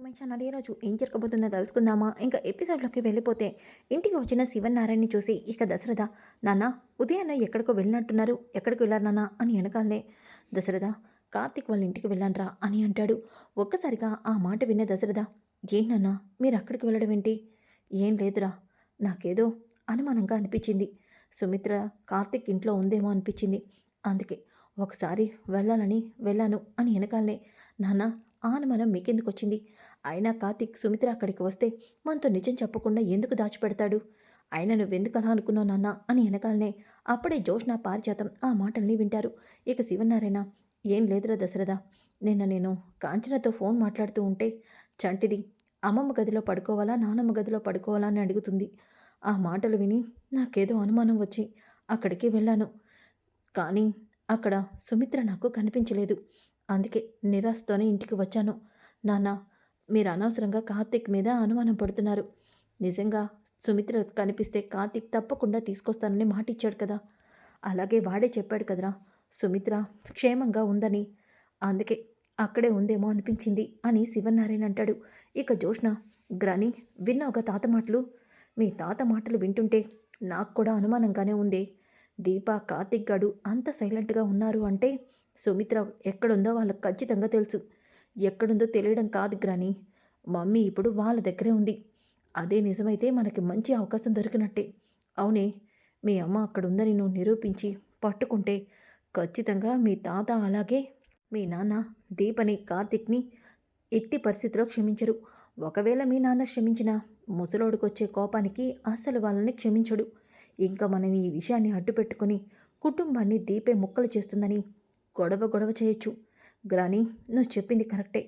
My channel ఈరోజు ఏం జరగబోతుందో తెలుసుకుందామా? ఇంకా ఎపిసోడ్లోకి వెళ్ళిపోతే ఇంటికి వచ్చిన శివనారాయణని చూసి ఇక దశరథ నాన్న ఉదయాన్న ఎక్కడికో వెళ్ళినట్టున్నారు. ఎక్కడికి వెళ్ళారు నాన్న? అని వెనకాలనే దశరథ కార్తీక్ వాళ్ళ ఇంటికి వెళ్ళాన్రా అని అంటాడు. ఒక్కసారిగా ఆ మాట వినే దశరథ ఏంటన్నా మీరు అక్కడికి వెళ్ళడం ఏంటి? ఏం లేదురా. నాకేదో అనుమానంగా అనిపించింది. సుమిత్ర కార్తీక్ ఇంట్లో ఉందేమో అనిపించింది. అందుకే ఒకసారి వెళ్ళాలని వెళ్ళాను అని వెనకాలనే నాన్న ఆ అనుమానం మీకెందుకు వచ్చింది? అయినా కార్తిక్ సుమిత్ర అక్కడికి వస్తే మనతో నిజం చెప్పకుండా ఎందుకు దాచిపెడతాడు? అయినా నువ్వెందుకు అలా అనుకున్నావు నాన్న? అని వెనకాలనే అప్పుడే జోష్న పారిజాతం ఆ మాటల్ని వింటారు. ఇక శివనారాయణ ఏం లేదురా దశరథ. నిన్న నేను కాంచనతో ఫోన్ మాట్లాడుతూ ఉంటే చంటిది అమ్మమ్మ గదిలో పడుకోవాలా నానమ్మ గదిలో పడుకోవాలా అని అడుగుతుంది. ఆ మాటలు విని నాకేదో అనుమానం వచ్చి అక్కడికి వెళ్ళాను. కానీ అక్కడ సుమిత్ర నాకు కనిపించలేదు. అందుకే నిరాశతోనే ఇంటికి వచ్చాను. నాన్న మీరు అనవసరంగా కార్తీక్ మీద అనుమానం పడుతున్నారు. నిజంగా సుమిత్ర కనిపిస్తే కార్తిక్ తప్పకుండా తీసుకొస్తానని మాట ఇచ్చాడు కదా. అలాగే వాడే చెప్పాడు కదరా. సుమిత్ర క్షేమంగా ఉందని. అందుకే అక్కడే ఉందేమో అనిపించింది అని శివనారాయణ అంటాడు. ఇక జోష్ణ గ్రాని విన్న ఒక తాత మాటలు. మీ తాత మాటలు వింటుంటే నాకు కూడా అనుమానంగానే ఉంది. దీప కార్తిక్ గడు అంత సైలెంట్గా ఉన్నారు అంటే సుమిత్ర ఎక్కడుందో వాళ్ళకి ఖచ్చితంగా తెలుసు. ఎక్కడుందో తెలియడం కాదు గ్రాని. మమ్మీ ఇప్పుడు వాళ్ళ దగ్గరే ఉంది. అదే నిజమైతే మనకి మంచి అవకాశం దొరికినట్టే. అవునే మీ అమ్మ అక్కడ ఉందని నువ్వు నిరూపించి పట్టుకుంటే ఖచ్చితంగా మీ తాత అలాగే మీ నాన్న దీపని కార్తిక్ని ఎట్టి పరిస్థితిలో క్షమించరు. ఒకవేళ మీ నాన్న క్షమించిన ముసలోడికొచ్చే కోపానికి అసలు వాళ్ళని క్షమించడు. ఇంకా మనం ఈ విషయాన్ని అడ్డుపెట్టుకుని కుటుంబాన్ని దీపే ముక్కలు చేస్తుందని గొడవ గొడవ చేయొచ్చు. గ్రాని నువ్వు చెప్పింది కరెక్టే.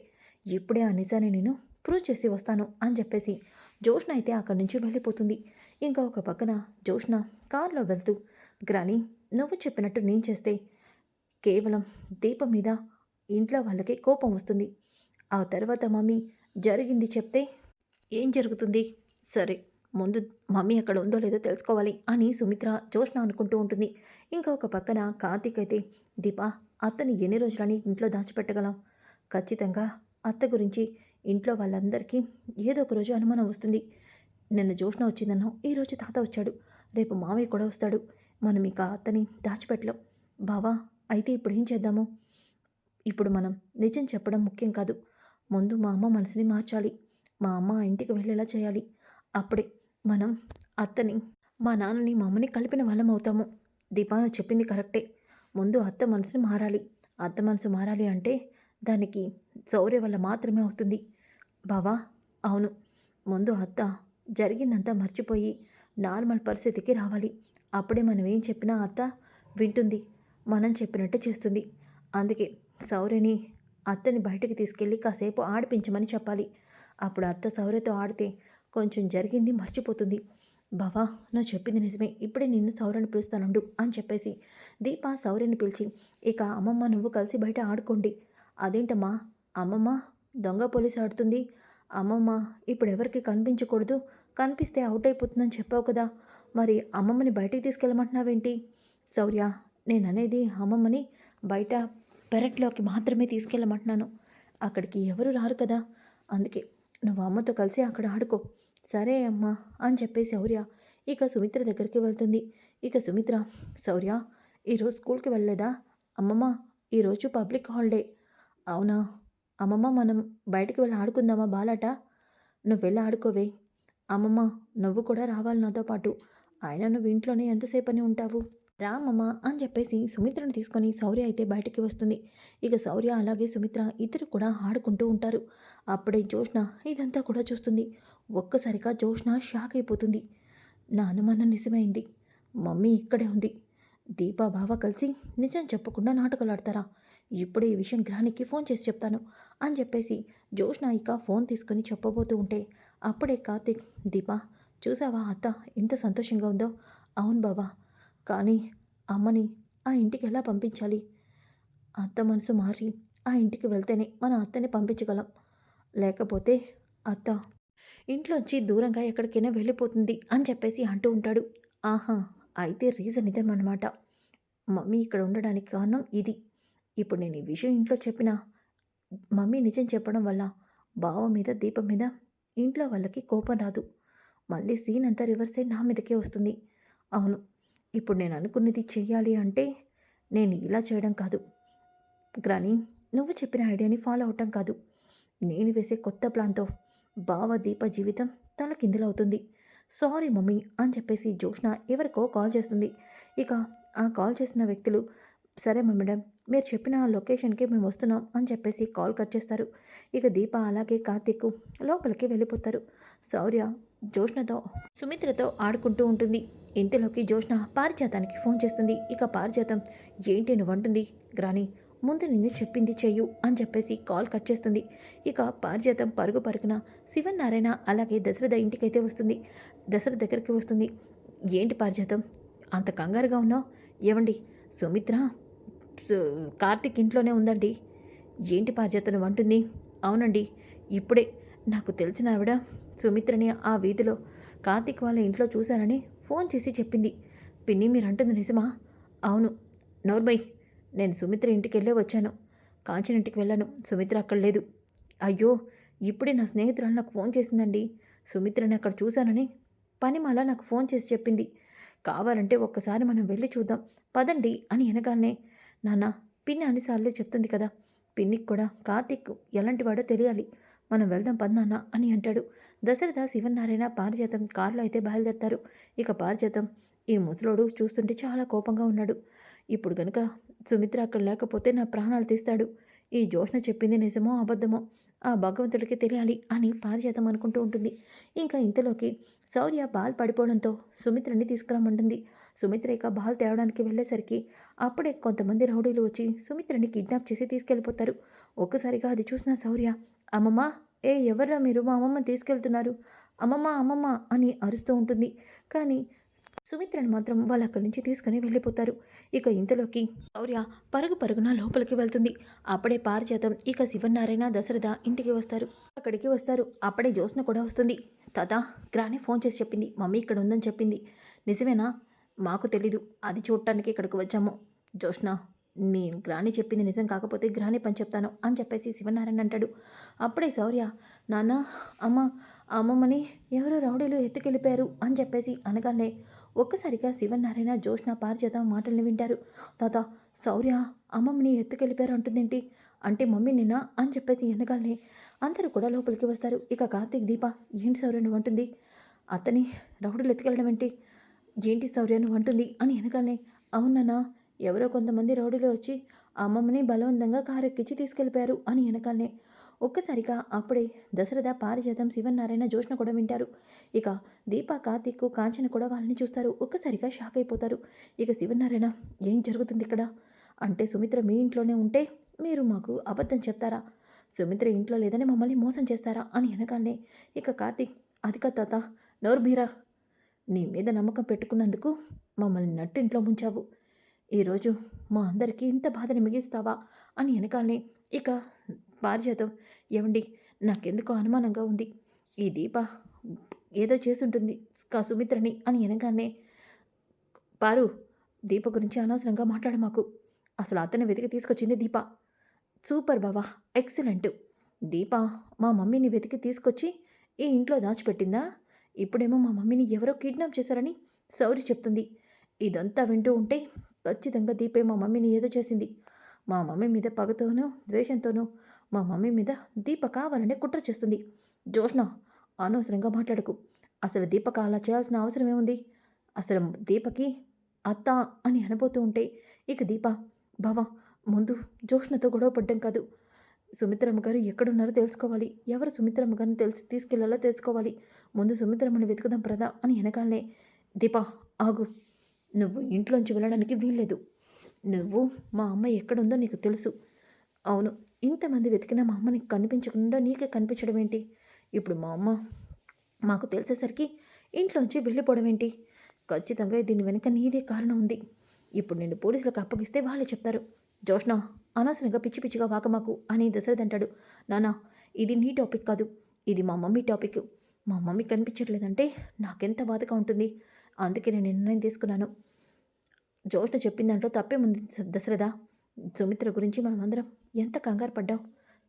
ఇప్పుడే ఆ నిజాన్ని నేను ప్రూవ్ చేసి వస్తాను అని చెప్పేసి జోష్న అయితే అక్కడి నుంచి వెళ్ళిపోతుంది. ఇంకా ఒక పక్కన జోష్న కారులో వెళ్తూ గ్రాని నువ్వు చెప్పినట్టు నేను చేస్తే కేవలం దీపం మీద ఇంట్లో వాళ్ళకి కోపం వస్తుంది. ఆ తర్వాత మమ్మీ జరిగింది చెప్తే ఏం జరుగుతుంది? సరే ముందు మమ్మీ అక్కడ ఉందో లేదో తెలుసుకోవాలి అని సుమిత్ర జోష్న అనుకుంటూ ఉంటుంది. ఇంకా ఒక పక్కన కార్తీక్ అయితే దీపా అత్తని ఎన్ని రోజులని ఇంట్లో దాచిపెట్టగలం? ఖచ్చితంగా అత్త గురించి ఇంట్లో వాళ్ళందరికీ ఏదో ఒక రోజు అనుమానం వస్తుంది. నిన్న జోష్ణ వచ్చిందన్నో ఈరోజు తాత వచ్చాడు. రేపు మావయ్య కూడా వస్తాడు. మనం ఇక అత్తని దాచిపెట్టలేం. బావా అయితే ఇప్పుడు ఏం చేద్దాము? ఇప్పుడు మనం నిజం చెప్పడం ముఖ్యం కాదు. ముందు మా అమ్మ మనసుని మార్చాలి. మా అమ్మ ఇంటికి వెళ్ళేలా చేయాలి. అప్పుడే మనం అత్తని మా నాన్నని మా అమ్మని కలిపిన వాళ్ళం అవుతాము. దీపాను చెప్పింది కరెక్టే. ముందు అత్త మనసుని మారాలి. అత్త మనసు మారాలి అంటే దానికి శౌర్య వల్ల మాత్రమే అవుతుంది. బావా అవును. ముందు అత్త జరిగిందంతా మర్చిపోయి నార్మల్ పరిస్థితికి రావాలి. అప్పుడే మనం ఏం చెప్పినా అత్త వింటుంది. మనం చెప్పినట్టు చేస్తుంది. అందుకే సౌర్యని అత్తని బయటకు తీసుకెళ్ళి కాసేపు ఆడిపించమని చెప్పాలి. అప్పుడు అత్త సౌర్యతో ఆడితే కొంచెం జరిగింది మర్చిపోతుంది. బావా నువ్వు చెప్పింది నిజమే. ఇప్పుడే నిన్ను సౌర్యని పిలుస్తానుండు అని చెప్పేసి దీప సౌర్యని పిలిచి ఇక అమ్మమ్మ నువ్వు కలిసి బయట ఆడుకోండి. అదేంటమ్మా? అమ్మమ్మ దొంగ పోలీస్ ఆడుతుంది. అమ్మమ్మ ఇప్పుడు ఎవరికి కనిపించకూడదు? కనిపిస్తే అవుట్ అయిపోతుందని చెప్పావు కదా. మరి అమ్మమ్మని బయటికి తీసుకెళ్ళమంటున్నావేంటి? సౌర్య నేను అనేది అమ్మమ్మని బయట పెరట్లోకి మాత్రమే తీసుకెళ్ళమంటున్నాను. అక్కడికి ఎవరు రారు కదా. అందుకే నువ్వు అమ్మతో కలిసి అక్కడ ఆడుకో. సరే అమ్మా అని చెప్పి శౌర్య ఇక సుమిత్ర దగ్గరికి వెళ్తుంది. ఇక సుమిత్ర శౌర్య ఈరోజు స్కూల్కి వెళ్ళలేదా? అమ్మమ్మ ఈరోజు పబ్లిక్ హాలిడే. అవునా? అమ్మమ్మ మనం బయటికి వెళ్ళి ఆడుకుందామా బాలాట? నువ్వు వెళ్ళి ఆడుకోవే. అమ్మమ్మ నువ్వు కూడా రావాలి నాతో పాటు. ఆయన నువ్వు ఇంట్లోనే ఎంతసేపని ఉంటావు? రామమ్మ అని చెప్పేసి సుమిత్రను తీసుకొని శౌర్య అయితే బయటికి వస్తుంది. ఇక శౌర్య అలాగే సుమిత్ర ఇద్దరు కూడా ఆడుకుంటూ ఉంటారు. అప్పుడే జోష్ణ ఇదంతా కూడా చూస్తుంది. ఒక్కసారిగా జోష్న షాక్ అయిపోతుంది. నా అనుమానం నిజమైంది. మమ్మీ ఇక్కడే ఉంది. దీపా బావ కలిసి నిజం చెప్పకుండా నాటకాలు ఆడతారా? ఇప్పుడే ఈ విషయం గ్రహానికి ఫోన్ చేసి చెప్తాను అని చెప్పేసి జోష్ణ ఇక ఫోన్ తీసుకొని చెప్పబోతూ ఉంటే అప్పుడే కార్తిక్ దీపా చూసావా అత్త ఎంత సంతోషంగా ఉందో? అవును బావా. కానీ అమ్మని ఆ ఇంటికి ఎలా పంపించాలి? అత్త మనసు మారి ఆ ఇంటికి వెళ్తేనే మన అత్తని పంపించగలం. లేకపోతే అత్త ఇంట్లోంచి దూరంగా ఎక్కడికైనా వెళ్ళిపోతుంది అని చెప్పేసి అంటూ ఉంటాడు. ఆహా అయితే రీజన్ ఇదేమన్నమాట. మమ్మీ ఇక్కడ ఉండడానికి కారణం ఇది. ఇప్పుడు నేను ఈ విషయం ఇంట్లో చెప్పినా మమ్మీ నిజం చెప్పడం వల్ల బావ మీద దీపం మీద ఇంట్లో వాళ్ళకి కోపం రాదు. మళ్ళీ సీన్ అంతా రివర్స్ నా మీదకే వస్తుంది. అవును ఇప్పుడు నేను అనుకున్నది చెయ్యాలి అంటే నేను ఇలా చేయడం కాదు. గ్రాని నువ్వు చెప్పిన ఐడియాని ఫాలో అవటం కాదు. నేను వేసే కొత్త ప్లాన్తో బావ దీప జీవితం తలకిందులవుతుంది సారీ మమ్మీ అని చెప్పేసి జోష్న ఎవరికో కాల్ చేస్తుంది. ఇక ఆ కాల్ చేసిన వ్యక్తులు సరే మేడం మీరు చెప్పిన లొకేషన్కి మేము వస్తున్నాం అని చెప్పేసి కాల్ కట్ చేస్తారు. ఇక దీప అలాగే కార్తీక్ లోపలికి వెళ్ళిపోతారు. శౌర్య జోష్నతో సుమిత్రతో ఆడుకుంటూ ఉంటుంది. ఇంతలోకి జోష్న పారిజాతానికి ఫోన్ చేస్తుంది. ఇక పారిజాతం ఏంటి నువ్వు అంటుంది గ్రాని ముందు నిన్ను చెప్పింది చెయ్యు అని చెప్పేసి కాల్ కట్ చేస్తుంది. ఇక పారిజాతం పరుగు పరుగున శివనారాయణ అలాగే దశరథ ఇంటికైతే వస్తుంది. దశరథ దగ్గరికి వస్తుంది. ఏంటి పారిజాతం? అంత కంగారుగా ఉన్నావు? ఏమండి సుమిత్ర? సు- కార్తీక్ ఇంట్లోనే ఉందండి. ఏంటి పారిజాతం అంటుంది అవునండి ఇప్పుడే. నాకు తెలిసిన ఆవిడ సుమిత్రని ఆ వీధిలో కార్తిక్ వాళ్ళ ఇంట్లో చూశానని ఫోన్ చేసి చెప్పింది. పిన్ని మీరు అంటుంది నిజమా? అవును. నోర్బై నేను సుమిత్ర ఇంటికి వెళ్ళే వచ్చాను. కాంచన ఇంటికి వెళ్ళాను. సుమిత్ర అక్కడ లేదు. అయ్యో ఇప్పుడే నా స్నేహితురాలు నాకు ఫోన్ చేసిందండి. సుమిత్రని అక్కడ చూశానని పనిమాల నాకు ఫోన్ చేసి చెప్పింది. కావాలంటే ఒక్కసారి మనం వెళ్ళి చూద్దాం. పదండి అని వెనకాలనే నాన్న పిన్ని అన్నిసార్లు చెప్తుంది కదా. పిన్నికి కూడా కార్తీక్ ఎలాంటి వాడో తెలియాలి. మనం వెళ్దాం పద్నాన్న అని అంటాడు. దశరథ శివనారాయణ పారిజాతం కారులో అయితే బయలుదేరతారు. ఇక పారిజాతం ఈ ముసలోడు చూస్తుంటే చాలా కోపంగా ఉన్నాడు. ఇప్పుడు గనుక సుమిత్ర అక్కడ లేకపోతే నా ప్రాణాలు తీస్తాడు. ఈ జోష్ణ చెప్పింది నిజమో అబద్ధమో ఆ భగవంతుడికి తెలియాలి అని పారిజాతం అనుకుంటూ ఉంటుంది. ఇంకా ఇంతలోకి శౌర్య బాల్ పడిపోవడంతో సుమిత్రని తీసుకురామంటుంది సుమిత్ర ఇక బాల్ తేవడానికి వెళ్ళేసరికి అప్పుడే కొంతమంది రౌడీలు వచ్చి సుమిత్రని కిడ్నాప్ చేసి తీసుకెళ్ళిపోతారు. ఒక్కసారిగా అది చూసిన శౌర్య అమ్మమ్మ ఏ ఎవర్రా మీరు? మా అమ్మమ్మ తీసుకెళ్తున్నారు. అమ్మమ్మ అమ్మమ్మ అని అరుస్తూ ఉంటుంది. కానీ సుమిత్రను మాత్రం వాళ్ళు అక్కడి నుంచి తీసుకుని వెళ్ళిపోతారు. ఇక ఇంతలోకి శౌర్య పరుగు పరుగున లోపలికి వెళ్తుంది. అప్పుడే పారిజాతం ఇక శివనారాయణ దశరథ ఇంటికి వస్తారు. అక్కడికి వస్తారు. అప్పుడే జ్యోత్స్న కూడా వస్తుంది. తాత గ్రాని ఫోన్ చేసి చెప్పింది. మమ్మీ ఇక్కడ ఉందని చెప్పింది. నిజమేనా? మాకు తెలీదు. అది చూడటానికి ఇక్కడికి వచ్చాము. జోష్న మీ గ్రాని చెప్పింది నిజం కాకపోతే గ్రాని పని చెప్తాను అని చెప్పేసి శివనారాయణ అంటాడు. అప్పుడే శౌర్య నాన్న అమ్మ అమ్మమ్మని ఎవరో రౌడీలు ఎత్తుకెళ్ళిపోయారు అని చెప్పేసి అనగానే ఒక్కసారిగా శివనారాయణ జోష్ణ పారిచేత మాటల్ని వింటారు. తాత శౌర్య అమ్మమ్మని ఎత్తుకెళ్ళిపోయారు అంటుందేంటి? అంటే మమ్మీ నిన్న అని చెప్పేసి వెనకాలనే అందరూ కూడా లోపలికి వస్తారు. ఇక కార్తీక్ దీప ఏంటి శౌర్య నువ్వు అంటుంది? అతని రౌడీలు ఎత్తుకెళ్ళడం ఏంటి? ఏంటి శౌర్య నువ్వు అంటుంది? అని వెనకాలనే అవునన్నా ఎవరో కొంతమంది రౌడీలు వచ్చి అమ్మమ్మని బలవంతంగా కారెక్కించి తీసుకెళ్ళిపోయారు అని వెనకాలనే. ఒక్కసారిగా అప్పుడే దశరథ పారిజాతం శివనారాయణ జోష్ణ కూడా వింటారు. ఇక దీప కార్తీక్ కాంచన కూడా వాళ్ళని చూస్తారు. ఒక్కసారిగా షాక్ అయిపోతారు. ఇక శివనారాయణ ఏం జరుగుతుంది ఇక్కడ? అంటే సుమిత్ర మీ ఇంట్లోనే ఉంటే మీరు మాకు అబద్ధం చెప్తారా? సుమిత్ర ఇంట్లో లేదని మమ్మల్ని మోసం చేస్తారా? అని వెనకాలనే. ఇక కార్తీక్ అధిక తాత నోరు నీ మీద నమ్మకం పెట్టుకున్నందుకు మమ్మల్ని నట్టింట్లో ముంచావు. ఈరోజు మా అందరికీ ఇంత బాధని మిగిస్తావా అని వెనకాలనే ఇక పారిజాతం ఏమండి నాకెందుకో అనుమానంగా ఉంది. ఈ దీప ఏదో చేసుంటుంది కా సుమిత్రని అని వెనగానే పారు దీప గురించి అనవసరంగా మాట్లాడు మాకు. అసలు అతను వెతికి తీసుకొచ్చింది దీప. సూపర్ బావా ఎక్సలెంట్. దీప మా మమ్మీని వెతికి తీసుకొచ్చి ఈ ఇంట్లో దాచిపెట్టిందా? ఇప్పుడేమో మా మమ్మీని ఎవరో కిడ్నాప్ చేశారని సౌరి చెప్తుంది. ఇదంతా వింటూ ఉంటే ఖచ్చితంగా దీపే మా మమ్మీని ఏదో చేసింది. మా మమ్మీ మీద పగతోనూ ద్వేషంతోనూ మా మమ్మీ మీద దీప కావాలనే కుట్ర చేస్తుంది. జోష్ణ అనవసరంగా మాట్లాడకు. అసలు దీపక అలా చేయాల్సిన అవసరం ఏముంది? అసలు దీపకి అత్త అని అనబోతూ ఉంటే ఇక దీప బావా ముందు జోష్ణతో గొడవ పడ్డం కాదు. సుమిత్రమ్మ గారు ఎక్కడున్నారో తెలుసుకోవాలి. ఎవరు సుమిత్రమ్మ గారిని తెలిసి తీసుకెళ్ళాలో తెలుసుకోవాలి. ముందు సుమిత్రమ్మని వెతుకుదాం ప్రదా అని వెనకాలనే దీప ఆగు. నువ్వు ఇంట్లోంచి వెళ్ళడానికి వీల్లేదు. నువ్వు మా అమ్మ ఎక్కడుందో నీకు తెలుసు. అవును ఇంతమంది వెతికినా మా అమ్మ నీకు కనిపించకుండా నీకే కనిపించడం ఏంటి? ఇప్పుడు మా అమ్మ మాకు తెలిసేసరికి ఇంట్లోంచి వెళ్ళిపోవడం ఏంటి? ఖచ్చితంగా దీని వెనుక నీదే కారణం ఉంది. ఇప్పుడు నేను పోలీసులకు అప్పగిస్తే వాళ్ళే చెప్తారు. జోష్నా అనవసరంగా పిచ్చి పిచ్చిగా వాకమాకు అని దశరథ్ అంటాడు. నానా ఇది నీ టాపిక్ కాదు. ఇది మా మమ్మీ టాపిక్. మా మమ్మీ కనిపించట్లేదంటే నాకెంత బాధగా ఉంటుంది? అందుకే నేను నిర్ణయం తీసుకున్నాను. జోష్న చెప్పిన దాంట్లో తప్పేముంది దశరథ. సుమిత్ర గురించి మనం అందరం ఎంత కంగారు పడ్డాం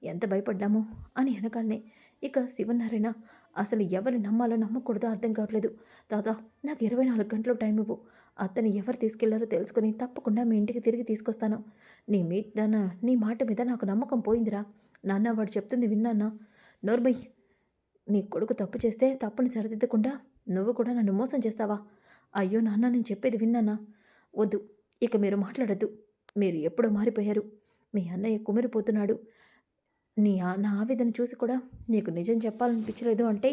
ఎంత భయపడ్డామో అని వెనకాలనే. ఇక శివనారాయణ అసలు ఎవరిని నమ్మాలో నమ్మకూడదో అర్థం కావట్లేదు. దాదా నాకు ఇరవై నాలుగు గంటలు టైం ఇవ్వు. అతన్ని ఎవరు తీసుకెళ్ళారో తెలుసుకుని తప్పకుండా మీ ఇంటికి తిరిగి తీసుకొస్తాను. నీ మీద నీ మాట మీద నాకు నమ్మకం పోయిందిరా. నాన్న వాడు చెప్తుంది విన్నానా? నోర్మయ్ నీ కొడుకు తప్పు చేస్తే తప్పుని సరిదిద్దకుండా నువ్వు కూడా నన్ను మోసం చేస్తావా? అయ్యో నాన్న నేను చెప్పేది విన్నానా? వద్దు ఇక మీరు మాట్లాడద్దు. మీరు ఎప్పుడో మారిపోయారు. మీ అన్నయ్య కుమిరిపోతున్నాడు. నీ నా ఆవేదన చూసి కూడా నీకు నిజం చెప్పాలనిపించలేదు అంటే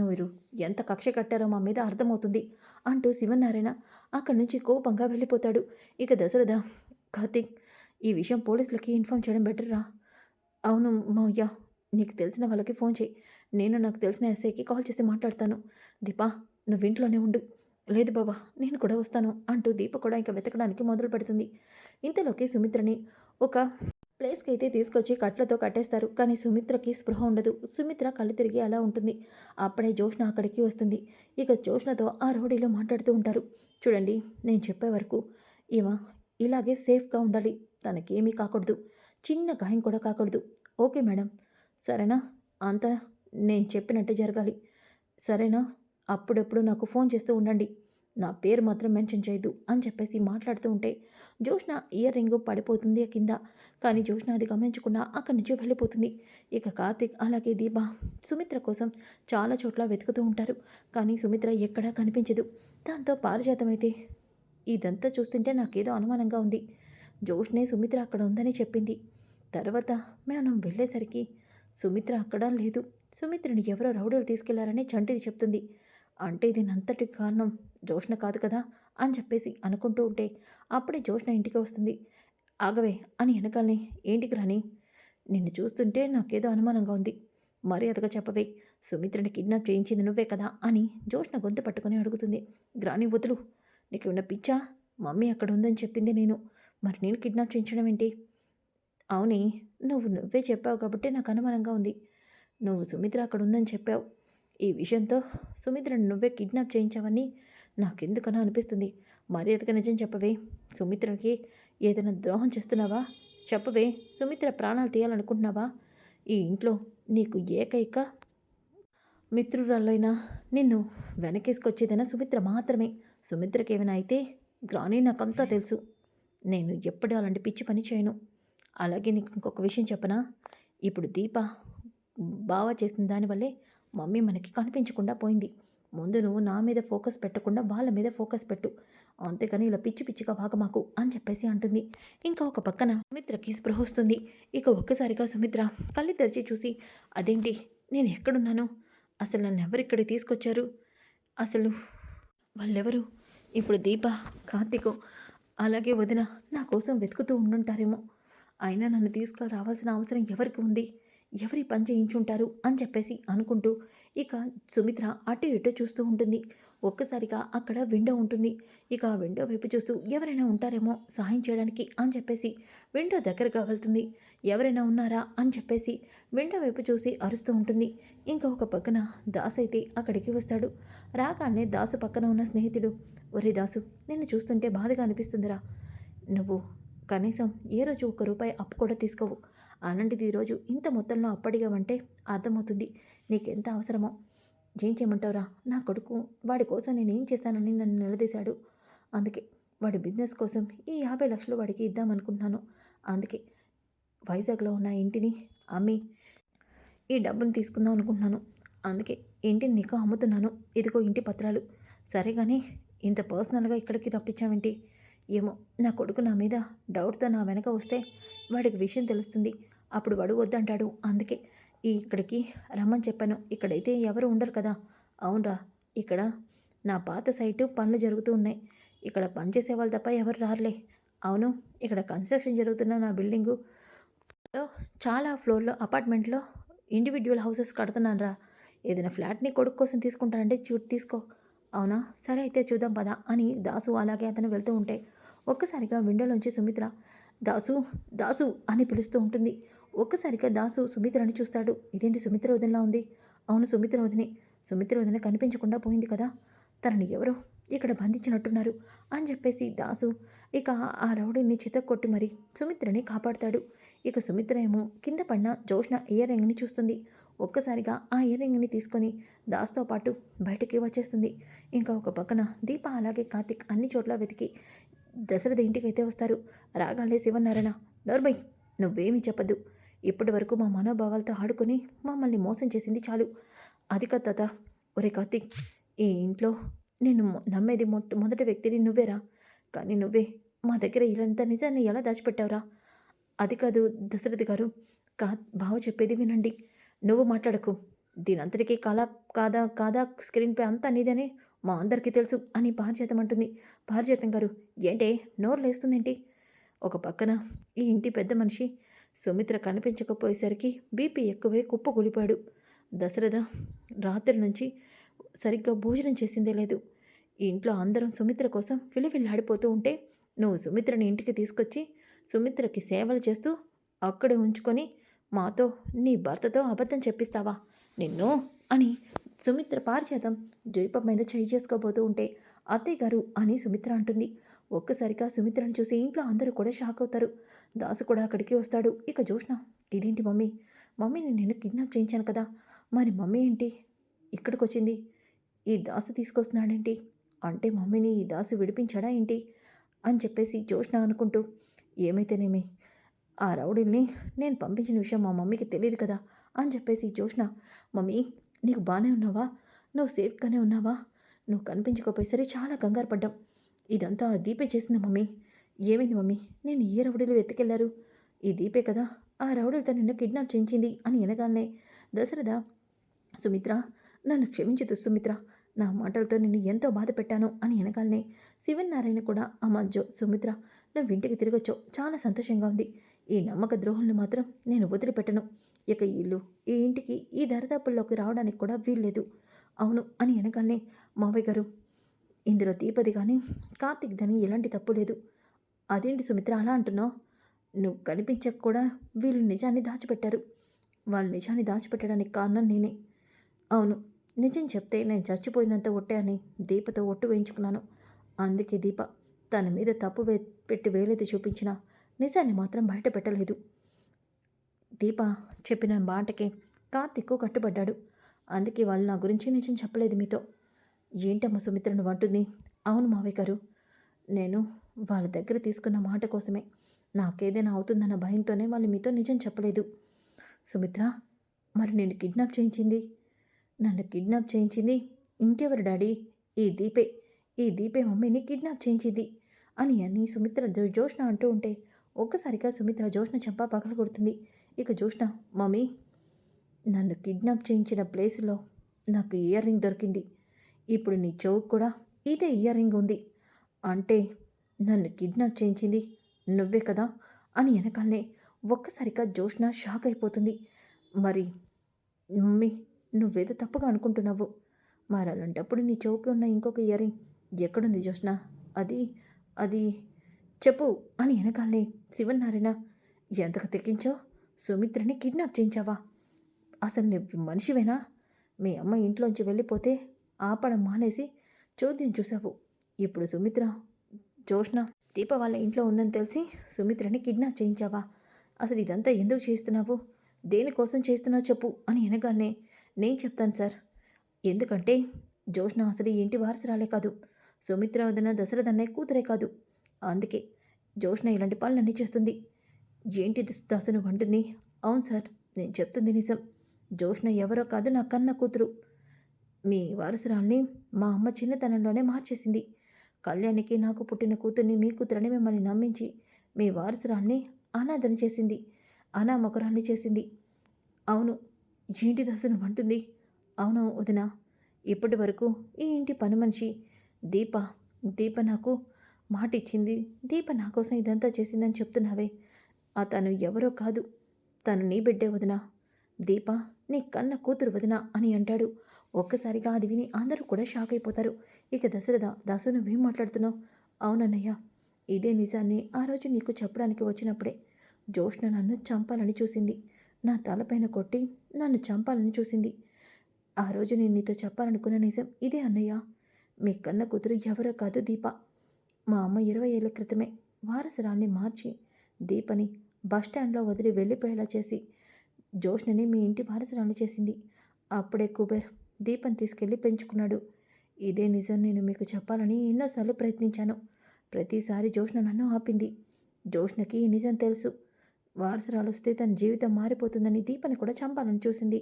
మీరు ఎంత కక్ష కట్టారో మా మీద అర్థమవుతుంది అంటూ శివనారాయణ అక్కడి నుంచి కోపంగా వెళ్ళిపోతాడు. ఇక దశరథ కార్తీక్ ఈ విషయం పోలీసులకి ఇన్ఫామ్ చేయడం బెటర్రా? అవును మావయ్య నీకు తెలిసిన వాళ్ళకి ఫోన్ చేయి. నేను నాకు తెలిసిన ఎస్ఐకి కాల్ చేసి మాట్లాడతాను. దీపా నువ్వు ఇంట్లోనే ఉండు. లేదు బాబా నేను కూడా వస్తాను అంటూ దీప కూడా ఇంకా వెతకడానికి మొదలు పెడుతుంది. ఇంతలోకి సుమిత్రని ఒక ప్లేస్కి అయితే తీసుకొచ్చి కట్లతో కట్టేస్తారు. కానీ సుమిత్రకి స్పృహ ఉండదు. సుమిత్ర కళ్ళు తిరిగి అలా ఉంటుంది. అప్పుడే జోష్ణ అక్కడికి వస్తుంది. ఇక జోష్ణతో ఆ రౌడీలో మాట్లాడుతూ ఉంటారు. చూడండి నేను చెప్పే వరకు ఈమె ఇలాగే సేఫ్గా ఉండాలి. తనకేమీ కాకూడదు. చిన్న గాయం కూడా కాకూడదు. Okay madam. సరేనా? అంతా నేను చెప్పినట్టే జరగాలి. సరేనా? అప్పుడప్పుడు నాకు ఫోన్ చేస్తూ ఉండండి. నా పేరు మాత్రం మెన్షన్ చేయదు అని చెప్పేసి మాట్లాడుతూ ఉంటే జోష్న ఇయర్ రింగ్ పడిపోతుంది కింద. కానీ జోష్న అది గమనించకుండా అక్కడి నుంచి వెళ్ళిపోతుంది. ఇక కార్తిక్ అలాగే దీప సుమిత్ర కోసం చాలా చోట్ల వెతుకుతూ ఉంటారు. కానీ సుమిత్ర ఎక్కడా కనిపించదు. దాంతో పారిజాతం అయితే ఇదంతా చూస్తుంటే నాకేదో అనుమానంగా ఉంది. జోష్నే సుమిత్ర అక్కడ ఉందని చెప్పింది. తర్వాత మనం వెళ్ళేసరికి సుమిత్ర అక్కడ లేదు. సుమిత్రని ఎవరో రౌడీలు తీసుకెళ్ళారని చంటిది చెప్తుంది. అంటే దీనంతటి కారణం? జోష్ణ కాదు కదా? అని చెప్పేసి అనుకుంటూ ఉంటే అప్పుడే జోష్ణ ఇంటికి వస్తుంది. ఆగవే అని వెనకాలని ఏంటికి రాని నిన్ను చూస్తుంటే నాకేదో అనుమానంగా ఉంది. మర్యాదగా చెప్పవే. సుమిత్రని కిడ్నాప్ చేయించింది నువ్వే కదా? అని జోష్ణ గొంతు పట్టుకొని అడుగుతుంది. గ్రాని వదులు. నీకు ఉన్న పిచ్చా? మమ్మీ అక్కడ ఉందని చెప్పింది నేను. మరి నేను కిడ్నాప్ చేయించడం ఏంటి? అవునే నువ్వు నువ్వే చెప్పావు కాబట్టి నాకు అనుమానంగా ఉంది. నువ్వు సుమిత్ర అక్కడ ఉందని చెప్పావు. ఈ విషయంతో సుమిత్రను నువ్వే కిడ్నాప్ చేయించావని నాకెందుకనో అనిపిస్తుంది. మర్యాదగా నిజం చెప్పవే. సుమిత్రకి ఏదైనా ద్రోహం చేస్తున్నావా? చెప్పవే. సుమిత్ర ప్రాణాలు తీయాలనుకుంటున్నావా? ఈ ఇంట్లో నీకు ఏకైక మిత్రురాలైనా నిన్ను వెనకేసుకొచ్చేదైనా సుమిత్ర మాత్రమే. సుమిత్రకి ఏమైనా అయితే గ్రాని నాకంతా తెలుసు. నేను ఎప్పుడు అలాంటి పిచ్చి పని చేయను. అలాగే నీకు ఇంకొక విషయం చెప్పనా? ఇప్పుడు దీప బావ చేసిన దానివల్లే మమ్మీ మనకి కనిపించకుండా పోయింది. ముందు నువ్వు నా మీద ఫోకస్ పెట్టకుండా వాళ్ళ మీద ఫోకస్ పెట్టు. అంతేకాని ఇలా పిచ్చి పిచ్చిగా వాగమాకు అని చెప్పేసి అంటుంది. ఇంకా ఒక పక్కన సుమిత్రకి స్పృహ వస్తుంది. ఇక ఒక్కసారిగా సుమిత్ర కళ్ళు తెరిచి చూసి అదేంటి? నేను ఎక్కడున్నాను? అసలు నన్ను ఎవరు ఇక్కడికి తీసుకొచ్చారు? అసలు వాళ్ళెవరు? ఇప్పుడు దీప కార్తీకో అలాగే వదిన నా కోసం వెతుకుతూ ఉండుంటారేమో. అయినా నన్ను తీసుకురావాల్సిన అవసరం ఎవరికి ఉంది? ఎవరి పని చేయించుంటారు? అని చెప్పేసి అనుకుంటూ ఇక సుమిత్ర అటు ఇటు చూస్తూ ఉంటుంది. ఒక్కసారిగా అక్కడ విండో ఉంటుంది. ఇక ఆ విండో వైపు చూస్తూ ఎవరైనా ఉంటారేమో సహాయం చేయడానికి అని చెప్పేసి విండో దగ్గరగా వెళ్తుంది. ఎవరైనా ఉన్నారా అని చెప్పేసి విండో వైపు చూసి అరుస్తూ ఉంటుంది. ఇంకా ఒక పక్కన దాసు అయితే అక్కడికి వస్తాడు. రాగానే దాసు పక్కన ఉన్న స్నేహితుడు ఒరే దాసు నిన్ను చూస్తుంటే బాధగా అనిపిస్తుందిరా. నువ్వు కనీసం ఏ రోజు ఒక రూపాయి అప్పు కూడా తీసుకోవు. అలాంటిది ఈరోజు ఇంత మొత్తంలో అప్పడిగావంటే అర్థమవుతుంది. నీకెంత అవసరమో? ఏం చేయమంటావురా? నా కొడుకు వాడి కోసం నేను ఏం చేస్తానని నన్ను నిలదీశాడు. అందుకే వాడి బిజినెస్ కోసం ఈ యాభై లక్షలు వాడికి ఇద్దామనుకుంటున్నాను. అందుకే వైజాగ్లో ఉన్న ఇంటిని అమ్మి ఈ డబ్బును తీసుకుందాం అనుకుంటున్నాను. అందుకే ఇంటిని నీకు అమ్ముతున్నాను. ఇదిగో ఇంటి పత్రాలు. సరే కానీ ఇంత పర్సనల్గా ఇక్కడికి రప్పించావేంటి? ఏమో నా కొడుకు నా మీద డౌట్తో నా వెనక వస్తే వాడికి విషయం తెలుస్తుంది. అప్పుడు వాడు వద్దంటాడు. అందుకే ఈ ఇక్కడికి రమ్మని చెప్పాను. ఇక్కడైతే ఎవరు ఉండరు కదా. అవునరా ఇక్కడ నా పాత సైటు పనులు జరుగుతూ ఉన్నాయి. ఇక్కడ పనిచేసే వాళ్ళు తప్ప ఎవరు రారులే. అవును ఇక్కడ కన్స్ట్రక్షన్ జరుగుతున్న నా బిల్డింగు చాలా ఫ్లోర్లో అపార్ట్మెంట్లో ఇండివిజువల్ హౌసెస్ కడుతున్నాను రా ఏదైనా ఫ్లాట్ని కొడుకు కోసం తీసుకుంటానంటే చూ తీసుకో. అవునా? సరే అయితే చూద్దాం పదా అని దాసు అలాగే అతను వెళ్తూ ఉంటే ఒక్కసారిగా విండోలోంచి సుమిత్ర దాసు దాసు అని పిలుస్తూ ఉంటుంది. ఒక్కసారిగా దాసు సుమిత్రని చూస్తాడు. ఇదేంటి సుమిత్ర వదినలా ఉంది? అవును సుమిత్ర వదినే. సుమిత్ర వదిన కనిపించకుండా పోయింది కదా. తనని ఎవరో ఇక్కడ బంధించినట్టున్నారు అని చెప్పేసి దాసు ఇక ఆ రౌడీని చితక్కొట్టి మరి సుమిత్రని కాపాడతాడు. ఇక సుమిత్ర ఏమో కింద పడిన జోష్ణ ఇయర్ రింగ్ని చూస్తుంది. ఒక్కసారిగా ఆ ఇయర్ రింగ్ని తీసుకొని దాస్తో పాటు బయటికి వచ్చేస్తుంది. ఇంకా ఒక పక్కన దీప అలాగే కార్తిక్ అన్ని చోట్ల వెతికి దశరథ ఇంటికైతే వస్తారు. రాగాలే శివనారాయణ నోర్మై నువ్వేమీ చెప్పద్దు. ఇప్పటి వరకు మా మనోభావాలతో ఆడుకొని మమ్మల్ని మోసం చేసింది చాలు. అది కాదు తాత. ఒరే కార్తిక్ ఈ ఇంట్లో నేను నమ్మేది మొట్ట మొదటి వ్యక్తిని నువ్వేరా? కానీ నువ్వే మా దగ్గర ఇలాంత నిజాన్ని ఎలా దాచిపెట్టావురా? అది కాదు దశరథి గారు కా బావ చెప్పేది వినండి. నువ్వు మాట్లాడకు. దీనంతటికీ కాలా కాదా కాదా స్క్రీన్పై అంతా నీదని. మా అందరికీ తెలుసు అని పారిజాతం అంటుంది పారిజాతం గారు ఏంటే? నోరు లేస్తుందేంటి? ఒక పక్కన ఈ ఇంటి పెద్ద మనిషి సుమిత్ర కనిపించకపోయేసరికి బీపీ ఎక్కువై కుప్పకూలిపోయాడు దశరథ రాత్రి నుంచి సరిగ్గా భోజనం చేసిందే లేదు. ఈ ఇంట్లో అందరం సుమిత్ర కోసం విలువిల్లాడిపోతూ ఉంటే నువ్వు సుమిత్రని ఇంటికి తీసుకొచ్చి సుమిత్రకి సేవలు చేస్తూ అక్కడే ఉంచుకొని మాతో నీ భర్తతో అబద్ధం చెప్పిస్తావా? నిన్ను అని సుమిత్ర పారిజాతం ద్వీపం మీద చేయి చేసుకోబోతూ ఉంటే అత్తయ్య గారు అని సుమిత్ర అంటుంది. ఒక్కసారిగా సుమిత్రను చూసి ఇంట్లో అందరూ కూడా షాక్ అవుతారు. దాసు కూడా అక్కడికి వస్తాడు. ఇక జోష్ణ ఇదేంటి మమ్మీ? మమ్మీని నేను కిడ్నాప్ చేయించాను కదా. మరి మమ్మీ ఏంటి? ఇక్కడికి వచ్చింది ఈ దాసు తీసుకొస్తున్నాడేంటి? అంటే మమ్మీని ఈ దాసు విడిపించాడా ఏంటి? అని చెప్పేసి జోష్ణ అనుకుంటూ ఏమైతేనేమి? ఆ రౌడీల్ని నేను పంపించిన విషయం మా మమ్మీకి తెలియదు కదా? అని చెప్పేసి జోష్ణ మమ్మీ నీకు బాగానే ఉన్నావా? నువ్వు సేఫ్గానే ఉన్నావా? నువ్వు కనిపించకపోయేసరి చాలా కంగారు పడ్డాం. ఇదంతా దీపే చేసింది మమ్మీ. ఏమైంది మమ్మీ? నేను ఏ రౌడీలు ఎత్తుకెళ్ళారు ఈ దీపే కదా? ఆ రౌడీలతో నిన్ను కిడ్నాప్ చేయించింది అని వినగానే దశరథ సుమిత్ర నన్ను క్షమించదు సుమిత్ర. నా మాటలతో నిన్ను ఎంతో బాధ పెట్టాను అని వెనకాలనే శివనారాయణ కూడా అమ్మ జో సుమిత్ర నువ్వు ఇంటికి తిరగొచ్చో చాలా సంతోషంగా ఉంది. ఈ నమ్మక ద్రోహులను మాత్రం నేను వదిలిపెట్టను. ఇక ఇల్లు ఈ ఇంటికి ఈ దరిదాపుల్లోకి రావడానికి కూడా వీల్లేదు. అవును అని అనగానే మావయ్య గారు ఇందులో దీపది కానీ కార్తీక్ దని ఎలాంటి తప్పు లేదు. అదేంటి సుమిత్ర అలా అంటున్నావు? నువ్వు కనిపించక కూడా వీళ్ళు నిజాన్ని దాచిపెట్టారు. వాళ్ళు నిజాన్ని దాచిపెట్టడానికి కారణం నేనే. అవును నిజం చెప్తే నేను చచ్చిపోయినంత ఒట్టే అని దీపతో ఒట్టు వేయించుకున్నాను. అందుకే దీప తన మీద తప్పు వే పెట్టి వేలైతే చూపించిన నిజాన్ని మాత్రం బయట పెట్టలేదు. దీప చెప్పిన మాటకే కార్తిక్ కట్టుబడ్డాడు. అందుకే వాళ్ళు నా గురించి నిజం చెప్పలేదు మీతో. ఏంటమ్మా సుమిత్రను వంటుంది అంటుంది. అవును మావయ్య గారు నేను వాళ్ళ దగ్గర తీసుకున్న మాట కోసమే. నాకేదైనా అవుతుందన్న భయంతోనే వాళ్ళు మీతో నిజం చెప్పలేదు. సుమిత్ర మరి నేను కిడ్నాప్ చేయించింది? నన్ను కిడ్నాప్ చేయించింది ఇంకెవరు డాడీ? ఈ దీపే ఈ దీపే మమ్మీని కిడ్నాప్ చేయించింది అని అని సుమిత్ర జోష్ణ అంటూ ఉంటే ఒక్కసారిగా సుమిత్ర జోష్ణ చెంప పగల కొడుతుంది ఇక చూసిన మమ్మీ నన్ను కిడ్నాప్ చేయించిన ప్లేస్లో నాకు ఇయర్ రింగ్ దొరికింది. ఇప్పుడు నీ చెవుకు కూడా ఇదే ఇయర్ రింగ్ ఉంది. అంటే నన్ను కిడ్నాప్ చేయించింది నువ్వే కదా? అని వెనకాలనే ఒక్కసారిగా జోష్న షాక్ అయిపోతుంది. మరి మమ్మీ నువ్వేదో తప్పుగా అనుకుంటున్నావు. మరి అలాంటప్పుడు నీ చౌకి ఉన్న ఇంకొక ఇయర్ రింగ్ ఎక్కడుంది జోష్న? అది అది చెప్పు అని వెనకాలనే శివన్నారాయణ ఎంతకు తెక్కించావు సుమిత్రని కిడ్నాప్ చేయించావా? అసలు నువ్వు మనిషివేనా? మీ అమ్మ ఇంట్లోంచి వెళ్ళిపోతే ఆపడం మానేసి చోద్యం చూసావు ఇప్పుడు సుమిత్ర జోష్ణ దీప వాళ్ళ ఇంట్లో ఉందని తెలిసి సుమిత్రని కిడ్నాప్ చేయించావా? అసలు ఇదంతా ఎందుకు చేస్తున్నావు దేనికోసం చేస్తున్నావు చెప్పు అని అనగానే నేను చెప్తాను సార్. ఎందుకంటే జోష్ణ అసలు ఇంటి వారసురాలే కాదు. సుమిత్ర వదిన దశరథన్నయ్య కూతురే కాదు. అందుకే జోష్ణ ఇలాంటి పనులన్నీ చేస్తుంది. జెయింటి దాసును వంటుంది? అవును సార్ నేను చెప్తుంది నిజం. జోష్న ఎవరో కాదు నా కన్న కూతురు. మీ వారసురాల్ని మా అమ్మ చిన్నతనంలోనే మార్చేసింది. కళ్యాణికి నాకు పుట్టిన కూతుర్ని మీ కూతురని మిమ్మల్ని నమ్మించి మీ వారసురాల్ని అనాథని చేసింది. అనామకురాల్ని చేసింది. అవును ఏంటి దశ వంటుంది? అవును వదిన ఇప్పటి వరకు ఈ ఇంటి పని మనిషి దీప. దీప నాకు మాట ఇచ్చింది దీప నా కోసం ఇదంతా చేసిందని చెప్తున్నావే. ఆ తను ఎవరో కాదు. తను నీ బిడ్డే వదినా. దీప నీ కన్న కూతురు వదినా అని అంటాడు. ఒక్కసారిగా అది విని అందరూ కూడా షాక్ అయిపోతారు. ఇక దశరథ దాసు నువ్వేం మాట్లాడుతున్నావు? అవునన్నయ్య ఇదే నిజాన్ని ఆ రోజు నీకు చెప్పడానికి వచ్చినప్పుడే. జోష్ణ నన్ను చంపాలని చూసింది. నా తలపైన కొట్టి నన్ను చంపాలని చూసింది. ఆ రోజు నేను నీతో చెప్పాలనుకున్న నిజం ఇదే అన్నయ్య. మీ కన్న కూతురు ఎవరో కాదు దీప. మా అమ్మ ఇరవై ఏళ్ళ క్రితమే వారసురాన్ని మార్చి దీపని బస్ స్టాండ్లో వదిలి వెళ్ళిపోయేలా చేసి జోష్నని మీ ఇంటి వారసురాలు చేసింది. అప్పుడే కుబేర్ దీపం తీసుకెళ్ళి పెంచుకున్నాడు. ఇదే నిజం నేను మీకు చెప్పాలని ఎన్నోసార్లు ప్రయత్నించాను. ప్రతిసారి జోష్న నన్ను ఆపింది. జోష్నకి ఈ నిజం తెలుసు. వారసురాలు వస్తే తన జీవితం మారిపోతుందని దీపని కూడా చంపాలని చూసింది.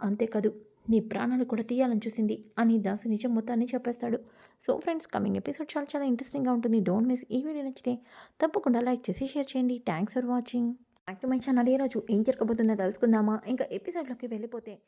అంతేకాదు నీ ప్రాణాలు కూడా తీయాలని చూసింది. అని దాసు నిజం మొత్తాన్ని చెప్పేస్తాడు. సో ఫ్రెండ్స్ కమింగ్ ఎపిసోడ్ చాలా చాలా ఇంట్రెస్టింగ్గా ఉంటుంది. డోంట్ మిస్ ఈ వీడియో నచ్చితే తప్పకుండా లైక్ చేసి షేర్ చేయండి. Thanks for watching act my channel ఏ రోజు ఏం జరగబోతుందో తెలుసుకుందామా? ఇంకా ఎపిసోడ్లోకి వెళ్ళిపోతే